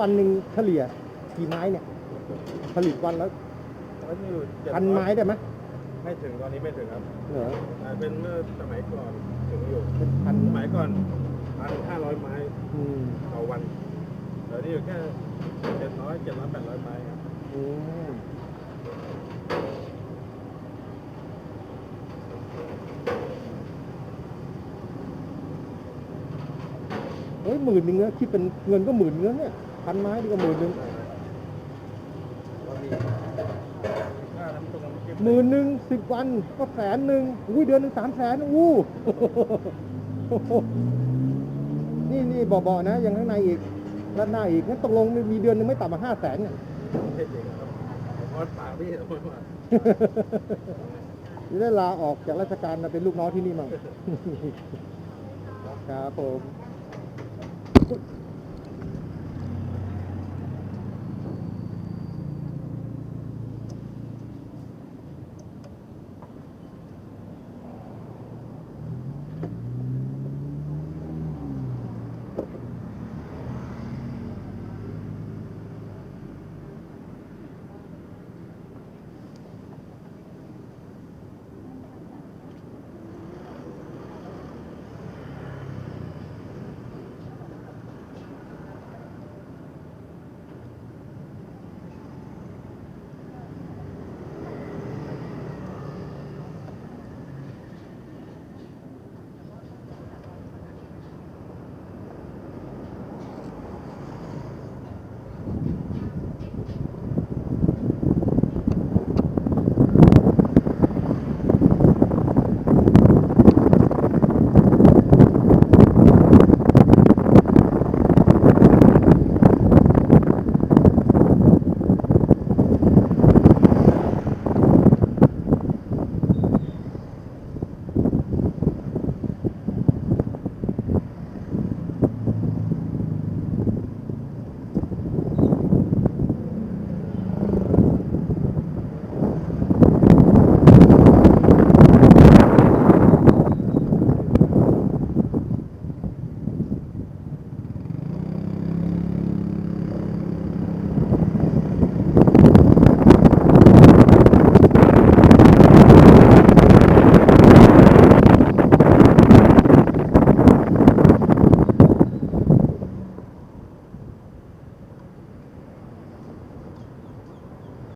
วันหนึ่งเฉลี่ยกี่ไม้เนี่ย ผลิตวันแล้วตอนนี้อยู่700พันไม้ได้ไหมไม่ถึงตอนนี้ไม่ถึงครับเหรออ่าเป็นเมื่อสมัยก่อนถึงอยู่เป็นพันสมัยก่อนพันห้าร้อยไม้อืมต่อวันเดี๋ยวนี้อยู่แค่เจ็ดร้อยเจ็ดร้อยแปดร้อยไม้ครับอืมเฮ้ยหมื่นหนึ่งนะคิดเป็นเงินก็หมื่นเงินเนี่ย พันไม้ดีกว่าหมื่นหนึ่งก็มีค่าน้ำตรงน้ำจิ้มหมื่นหนึ่งสิบวันก็แสนหนึ่งอุ้ยเดือนหนึ่งสามแสนอู้นี่นี่บ่อๆนะ ยังข้างในอีกด้านหน้าอีกงั้นตกลงมีเดือนหนึงไม่ต่ำกว่าห้าแสนเนี่ยไม่จริงครับผมว่าป่าพี่ผมว่าจะได้ลาออกจากราชการมาเป็นลูกน้องที่นี่มั่งครับผม